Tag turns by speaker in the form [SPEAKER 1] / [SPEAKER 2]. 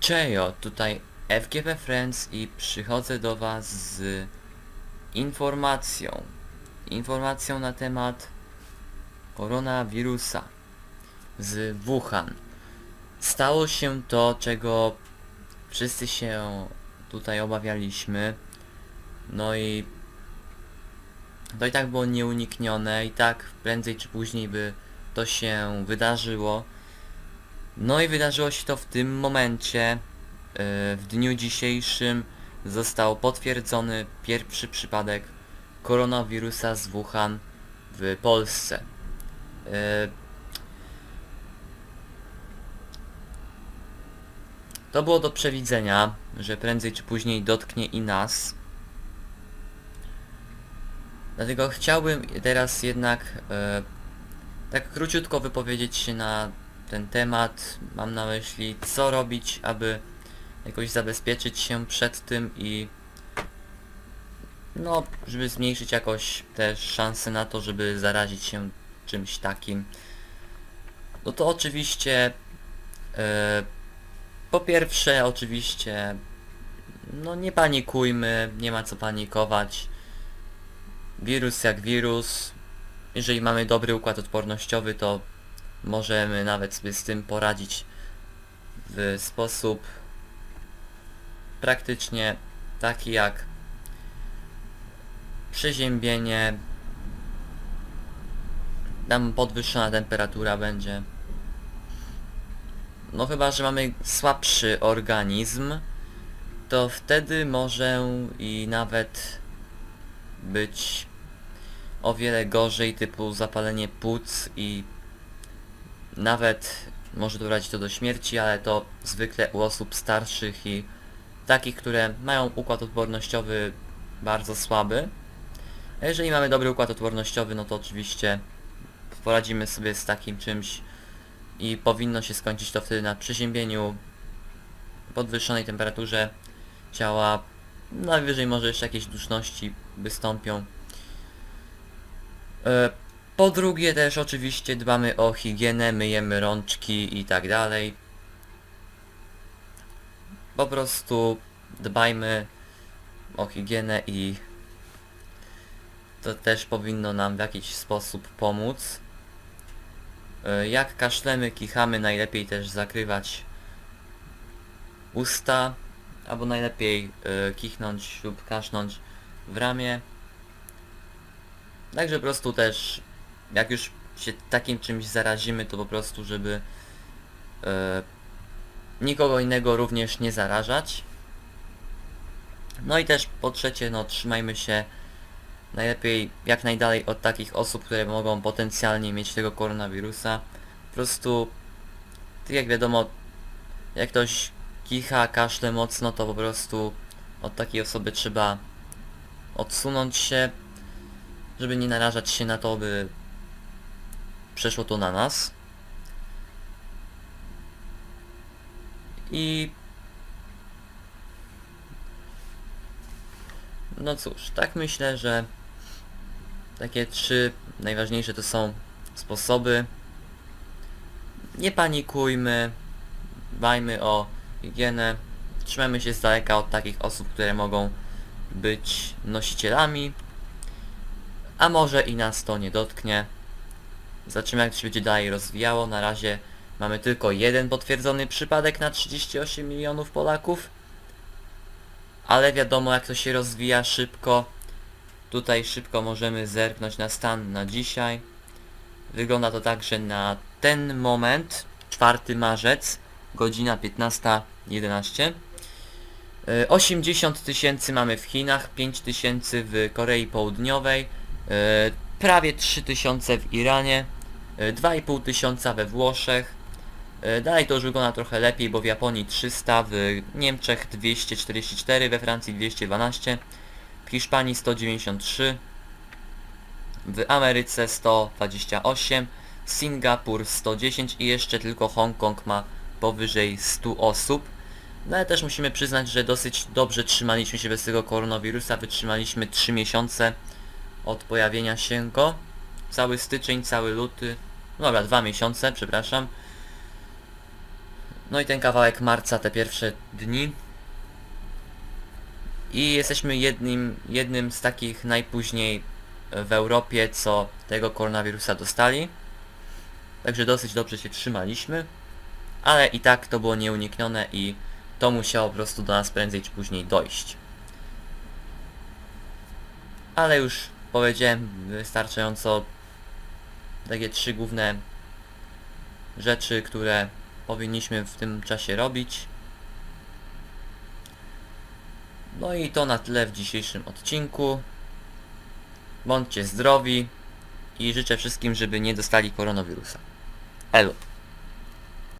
[SPEAKER 1] Czejo, tutaj FGP Friends i przychodzę do Was z informacją. Informacją na temat koronawirusa z Wuhan. Stało się to, czego wszyscy się tutaj obawialiśmy. No i to i tak było nieuniknione i tak prędzej czy później by to się wydarzyło. No i wydarzyło się to w tym momencie. e, W dniu dzisiejszym został potwierdzony pierwszy przypadek koronawirusa z Wuhan w Polsce. E, To było do przewidzenia, że prędzej czy później dotknie i nas. Dlatego chciałbym teraz jednak e, tak króciutko wypowiedzieć się na ten temat. Mam na myśli, co robić, aby jakoś zabezpieczyć się przed tym i no, żeby zmniejszyć jakoś też szanse na to, żeby zarazić się czymś takim. No to oczywiście e, po pierwsze oczywiście no nie panikujmy, nie ma co panikować. Wirus jak wirus. Jeżeli mamy dobry układ odpornościowy, to możemy nawet sobie z tym poradzić w sposób praktycznie taki jak przeziębienie, tam podwyższona temperatura będzie. No chyba, że mamy słabszy organizm, to wtedy może i nawet być o wiele gorzej, typu zapalenie płuc i nawet może doprowadzić to do śmierci, ale to zwykle u osób starszych i takich, które mają układ odpornościowy bardzo słaby. A jeżeli mamy dobry układ odpornościowy, no to oczywiście poradzimy sobie z takim czymś i powinno się skończyć to wtedy na przeziębieniu, podwyższonej temperaturze ciała, najwyżej może jeszcze jakieś duszności wystąpią. E, po drugie też oczywiście dbamy o higienę, myjemy rączki i tak dalej. Po prostu dbajmy o higienę i to też powinno nam w jakiś sposób pomóc. E, Jak kaszlemy, kichamy, najlepiej też zakrywać usta, albo najlepiej e, kichnąć lub kasznąć w ramię. Także po prostu też, jak już się takim czymś zarazimy, to po prostu, żeby e, nikogo innego również nie zarażać. No i też po trzecie, no trzymajmy się najlepiej jak najdalej od takich osób, które mogą potencjalnie mieć tego koronawirusa. Po prostu, tak jak wiadomo, jak ktoś kicha, kaszle mocno, to po prostu od takiej osoby trzeba odsunąć się, żeby nie narażać się na to, by przeszło to na nas. I no cóż, tak myślę, że takie trzy najważniejsze to są sposoby. Nie panikujmy, dbajmy o higienę, trzymajmy się z daleka od takich osób, które mogą być nosicielami, a może i nas to nie dotknie. Zobaczymy jak to się będzie dalej rozwijało. Na razie mamy tylko jeden potwierdzony przypadek na 38 milionów Polaków. Ale wiadomo jak to się rozwija szybko. Tutaj szybko możemy zerknąć na stan na dzisiaj. Wygląda to tak, że na ten moment, 4 marzec, godzina 15.11. y, 80 tysięcy mamy w Chinach, 5 tysięcy w Korei Południowej, prawie 3 tysiące w Iranie, y, 2,5 tysiąca we Włoszech. Y, Dalej to już wygląda trochę lepiej, bo w Japonii 300, w Niemczech 244, we Francji 212, w Hiszpanii 193, w Ameryce 128, Singapur 110 i jeszcze tylko Hongkong ma powyżej 100 osób. No ale też musimy przyznać, że dosyć dobrze trzymaliśmy się bez tego koronawirusa, wytrzymaliśmy 3 miesiące od pojawienia się go. cały styczeń, cały luty, no dobra, dwa miesiące, przepraszam. No i ten kawałek marca, te pierwsze dni. I jesteśmy jednym, jednym z takich najpóźniej w Europie, co tego koronawirusa dostali. Także dosyć dobrze się trzymaliśmy. Ale i tak to było nieuniknione i to musiało po prostu do nas prędzej czy później dojść. Ale już powiedziałem wystarczająco takie trzy główne rzeczy, które powinniśmy w tym czasie robić. No i to na tyle w dzisiejszym odcinku. Bądźcie zdrowi i życzę wszystkim, żeby nie dostali koronawirusa. Elo.